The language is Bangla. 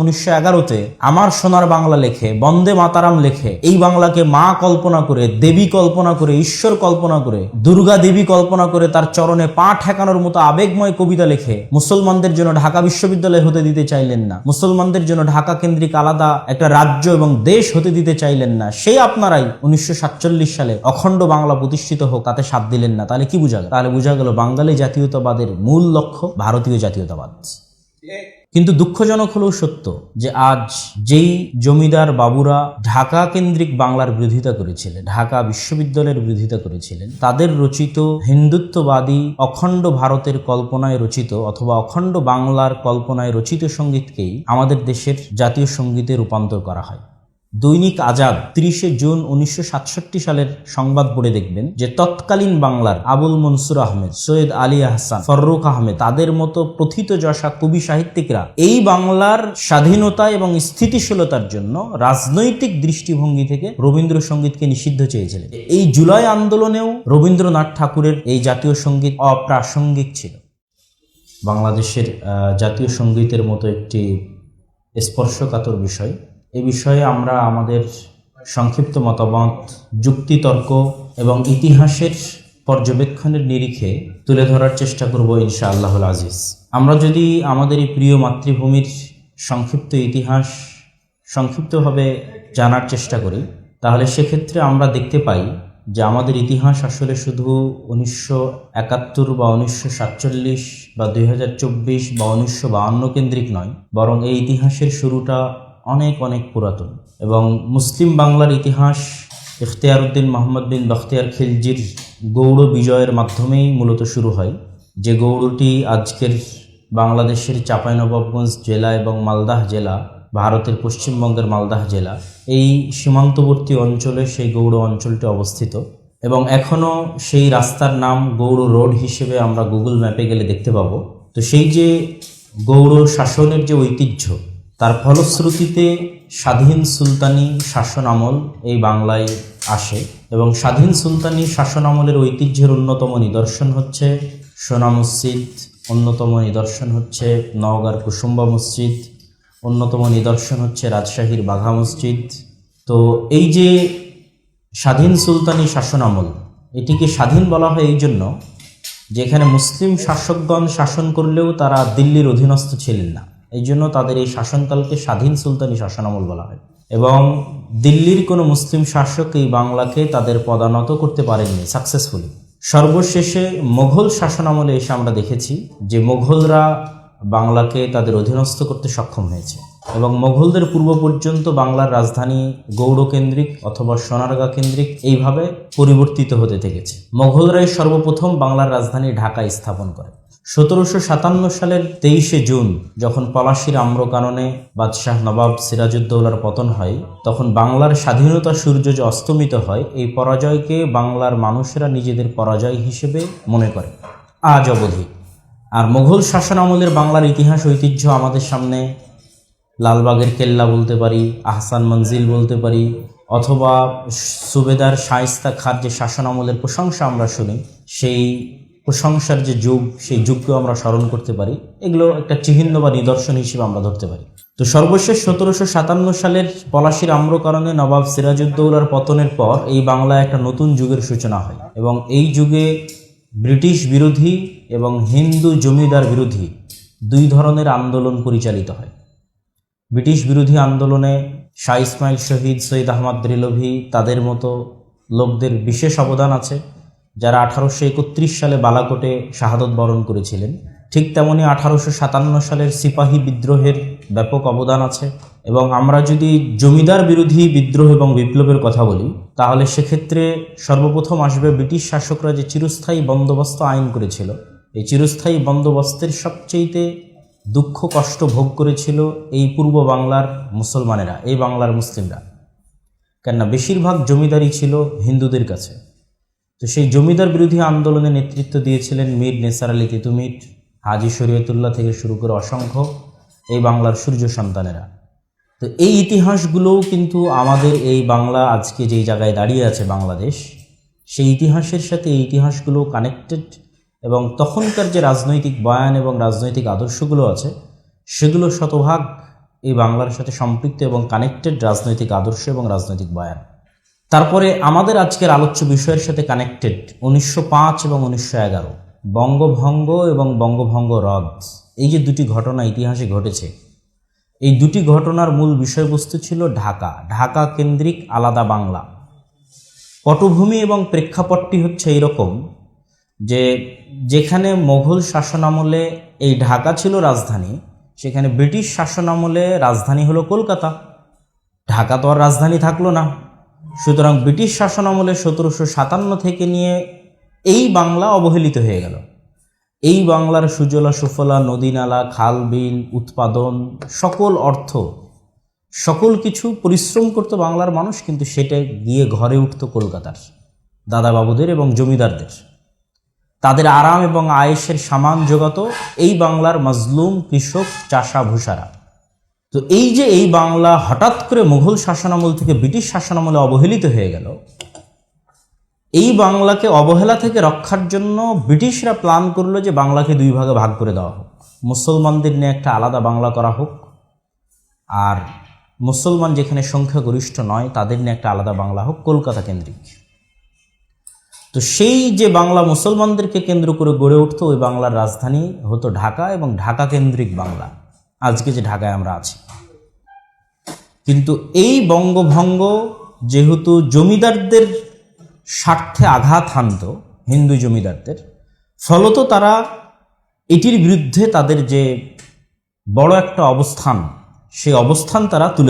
উনিশশো এগারোতে আমার সোনার বাংলা লেখে, বন্দে মাতারাম লেখে, এই বাংলাকে মা কল্পনা করে, দেবী কল্পনা করে, ঈশ্বর কল্পনা করে, দুর্গা দেবী কল্পনা করে তার চরণে পা ঠেকানোর মতো আবেগময় কবিতা লেখে মুসলমানদের জন্য ঢাকা বিশ্ববিদ্যালয় হতে দিতে চাইলেন না। মুসলমানদের জন্য ঢাকা কেন্দ্রিক আলাদা একটা রাজ্য এবং দেশ হতে দিতে চাইলেন না। সেই আপনারাই উনিশশো সাতচল্লিশ সালে অখণ্ড বাংলা প্রতিষ্ঠিত হোক, তাতে সাথ দিলেন না। তাহলে কি বোঝা গেল? তাহলে বোঝা গেল বাঙালি জাতীয়তাবাদের মূল লক্ষ্য ভারতীয় জাতীয়তাবাদ। কিন্তু দুঃখজনক হলেও সত্য যে আজ যেই জমিদার বাবুরা ঢাকা কেন্দ্রিক বাংলার বিরোধিতা করেছিলেন, ঢাকা বিশ্ববিদ্যালয়ের বিরোধিতা করেছিলেন, তাদের রচিত হিন্দুত্ববাদী অখণ্ড ভারতের কল্পনায় রচিত অথবা অখণ্ড বাংলার কল্পনায় রচিত সঙ্গীতকেই আমাদের দেশের জাতীয় সঙ্গীতে রূপান্তর করা হয়। দৈনিক আজাদ তিরিশে জুন উনিশশো সাতষট্টি সালের সংবাদ পড়ে দেখবেন যে তৎকালীন বাংলার আবুল মনসুর আহমেদ, সৈয়দ আলী আহসান, ফররুখ আহমেদ, তাদের মতো প্রথিত যশা কবি সাহিত্যিকরা এই বাংলার স্বাধীনতা এবং স্থিতিশীলতার জন্য রাজনৈতিক দৃষ্টিভঙ্গি থেকে রবীন্দ্রসঙ্গীতকে নিষিদ্ধ চেয়েছিলেন। এই জুলাই আন্দোলনেও রবীন্দ্রনাথ ঠাকুরের এই জাতীয় সংগীত অপ্রাসঙ্গিক ছিল। বাংলাদেশের জাতীয় সঙ্গীতের মতো একটি স্পর্শকাতর বিষয় এ বিষয়ে আমরা আমাদের সংক্ষিপ্ত মতামত, যুক্তিতর্ক এবং ইতিহাসের পর্যবেক্ষণের নিরিখে তুলে ধরার চেষ্টা করব ইনশা আল্লাহুল আজিজ। আমরা যদি আমাদের এই প্রিয় মাতৃভূমির সংক্ষিপ্ত ইতিহাস সংক্ষিপ্তভাবে জানার চেষ্টা করি, তাহলে সেক্ষেত্রে আমরা দেখতে পাই যে আমাদের ইতিহাস আসলে শুধু উনিশশো একাত্তর বা উনিশশো সাতচল্লিশ বা দুই হাজার চব্বিশ বা উনিশশো বাহান্ন কেন্দ্রিক নয়, বরং এই ইতিহাসের শুরুটা অনেক অনেক পুরাতন। এবং মুসলিম বাংলার ইতিহাস ইখতিয়ার উদ্দিন মোহাম্মদ বিন বখতিয়ার খিলজির গৌড় বিজয়ের মাধ্যমেই মূলত শুরু হয়। যে গৌড়টি আজকের বাংলাদেশের চাঁপাইনবাবগঞ্জ জেলা এবং মালদাহ জেলা, ভারতের পশ্চিমবঙ্গের মালদাহ জেলা, এই সীমান্তবর্তী অঞ্চলে সেই গৌড় অঞ্চলটি অবস্থিত। এবং এখনও সেই রাস্তার নাম গৌড় রোড হিসেবে আমরা গুগল ম্যাপে গেলে দেখতে পাবো। তো সেই যে গৌড় শাসনের যে ঐতিহ্য তার ফলশ্রুতিতে স্বাধীন সুলতানি শাসন আমল এই বাংলায় আসে এবং স্বাধীন সুলতানি শাসন আমলের ঐতিহ্যের অন্যতম নিদর্শন হচ্ছে সোনা মসজিদ, অন্যতম নিদর্শন হচ্ছে নওগাঁর কুসুম্বা মসজিদ, অন্যতম নিদর্শন হচ্ছে রাজশাহীর বাঘা মসজিদ। তো এই যে স্বাধীন সুলতানি শাসন আমল, এটিকে স্বাধীন বলা হয় এই জন্য যেখানে মুসলিম শাসকগণ শাসন করলেও তারা দিল্লির অধীনস্থ ছিলেন না। এই জন্য তাদের এই শাসনকালকে স্বাধীন সুলতানি শাসনামল বলা হয়। এবং দিল্লির কোনো মুসলিম শাসক এই বাংলাকে তাদের পদানত করতে পারেননি সাকসেসফুলি সর্বশেষে মোঘল শাসনামলে এসে আমরা দেখেছি যে মোঘলরা বাংলাকে তাদের অধীনস্থ করতে সক্ষম হয়েছে এবং মোঘলদের পূর্ব পর্যন্ত বাংলার রাজধানী গৌড়কেন্দ্রিক অথবা সোনারগাঁ কেন্দ্রিক এইভাবে পরিবর্তিত হতে থেকেছে। মোঘলরাই সর্বপ্রথম বাংলার রাজধানী ঢাকা স্থাপন করে। সতেরোশো সাতান্ন সালের তেইশে জুন, যখন পলাশির আম্রকাননে বাদশাহ নবাব সিরাজউদ্দৌলার পতন হয়, তখন বাংলার স্বাধীনতা সূর্য যে অস্তমিত হয়, এই পরাজয়কে বাংলার মানুষেরা নিজেদের পরাজয় হিসেবে মনে করে। আজ অবধি। আর মুঘল শাসন আমলের বাংলার ইতিহাস ঐতিহ্য আমাদের সামনে। লালবাগের কেল্লা বলতে পারি, আহসান মঞ্জিল বলতে পারি, অথবা সুবেদার শায়েস্তা খার যে শাসন আমলের প্রশংসা আমরা শুনি, সেই প্রশংসার যে যুগ, সেই যুগকেও আমরা স্মরণ করতে পারি। এগুলো একটা চিহ্ন বা নিদর্শন হিসেবে আমরা ধরতে পারি। তো সর্বশেষ সতেরোশো সাতান্ন সালের পলাশির আম্রকারণে নবাব সিরাজউদ্দৌলার পতনের পর এই বাংলায় একটা নতুন যুগের সূচনা হয় এবং এই যুগে ব্রিটিশ বিরোধী এবং হিন্দু জমিদার বিরোধী দুই ধরনের আন্দোলন পরিচালিত হয়। ব্রিটিশ বিরোধী আন্দোলনে শাহ ইসমাইল শহীদ, সৈয়দ আহমদ রিলভি তাদের মতো লোকদের বিশেষ অবদান আছে। যারা আঠারোশো একত্রিশ সালে বালাকোটে শাহাদত বরণ করেছিলেন, ঠিক তেমনি আঠারোশো সাতান্ন সালের সিপাহী বিদ্রোহের ব্যাপক অবদান আছে। এবং আমরা যদি জমিদার বিরোধী বিদ্রোহ এবং বিপ্লবের কথা বলি, তাহলে সেক্ষেত্রে সর্বপ্রথম আসবে ব্রিটিশ শাসকরা যে চিরস্থায়ী বন্দোবস্ত আইন করেছিল, এই চিরস্থায়ী বন্দোবস্তের সবচেয়েতে দুঃখ কষ্ট ভোগ করেছিল এই পূর্ব বাংলার মুসলমানেরা, এই বাংলার মুসলিমরা। কেননা, বেশিরভাগ জমিদারি ছিল হিন্দুদের কাছে। তো সেই জমিদার বিরোধী আন্দোলনে নেতৃত্ব দিয়েছিলেন মীর নেসার আলী তিতুমির হাজি শরীয়তুল্লাহ থেকে শুরু করে অসংখ্য এই বাংলার সূর্য সন্তানেরা। তো এই ইতিহাসগুলোও কিন্তু আমাদের এই বাংলা আজকে যেই জায়গায় দাঁড়িয়ে আছে বাংলাদেশ, সেই ইতিহাসের সাথে এই ইতিহাসগুলো কানেক্টেড এবং তখনকার যে রাজনৈতিক বয়ান এবং রাজনৈতিক আদর্শগুলো আছে, সেগুলো শতভাগ এই বাংলার সাথে সম্পৃক্ত এবং কানেক্টেড রাজনৈতিক আদর্শ এবং রাজনৈতিক বয়ান। তারপরে আমাদের আজকের আলোচ্য বিষয়ের সাথে কানেক্টেড উনিশশো পাঁচ এবং উনিশশো এগারো, বঙ্গভঙ্গ এবং বঙ্গভঙ্গ হ্রদ এই যে দুটি ঘটনা ইতিহাসে ঘটেছে, এই দুটি ঘটনার মূল বিষয়বস্তু ছিল ঢাকা। ঢাকা কেন্দ্রিক আলাদা বাংলা। পটভূমি এবং প্রেক্ষাপটটি হচ্ছে এইরকম যে যেখানে মোঘল শাসনামলে এই ঢাকা ছিল রাজধানী, সেখানে ব্রিটিশ শাসনামলে রাজধানী হলো কলকাতা। ঢাকা তো আর রাজধানী থাকল না। সুতরাং ব্রিটিশ শাসনামলে সতেরোশো সাতান্ন থেকে নিয়ে এই বাংলা অবহেলিত হয়ে গেল। এই বাংলার সুজলা, সুফলা নদী নালা খাল, বিল, উৎপাদন, সকল অর্থ, সকল কিছু পরিশ্রম করতো বাংলার মানুষ, কিন্তু সেটা গিয়ে ঘরে উঠতো কলকাতার দাদাবাবুদের এবং জমিদারদের। তাদের আরাম এবং আয়েসের সামান জোগাতো এই বাংলার মজলুম কৃষক চাষা ভূষারা তো এই যে এই বাংলা হঠাৎ করে মুঘল শাসনামল থেকে ব্রিটিশ শাসনামলে অবহেলিত হয়ে গেল, এই বাংলাকে অবহেলা থেকে রক্ষার জন্য ব্রিটিশরা প্ল্যান করল যে বাংলাকে দুই ভাগে ভাগ করে দেওয়া হোক। মুসলমানদের নিয়ে একটা আলাদা বাংলা করা হোক আর মুসলমান যেখানে সংখ্যাগরিষ্ঠ নয়, তাদের নিয়ে একটা আলাদা বাংলা হোক, কলকাতা কেন্দ্রিক। তো সেই যে বাংলা মুসলমানদেরকে কেন্দ্র করে গড়ে উঠতো, ওই বাংলার রাজধানী হতো ঢাকা এবং ঢাকা কেন্দ্রিক বাংলা। আজকে যে ঢাকায় আমরা আছি। কিন্তু এই বঙ্গভঙ্গ যেহেতু জমিদারদের স্বার্থে আঘাত হানত, হিন্দু জমিদারদের, ফলত তারা এটির বিরুদ্ধে তাদের যে বড় একটা অবস্থান, সেই অবস্থান তারা তুলে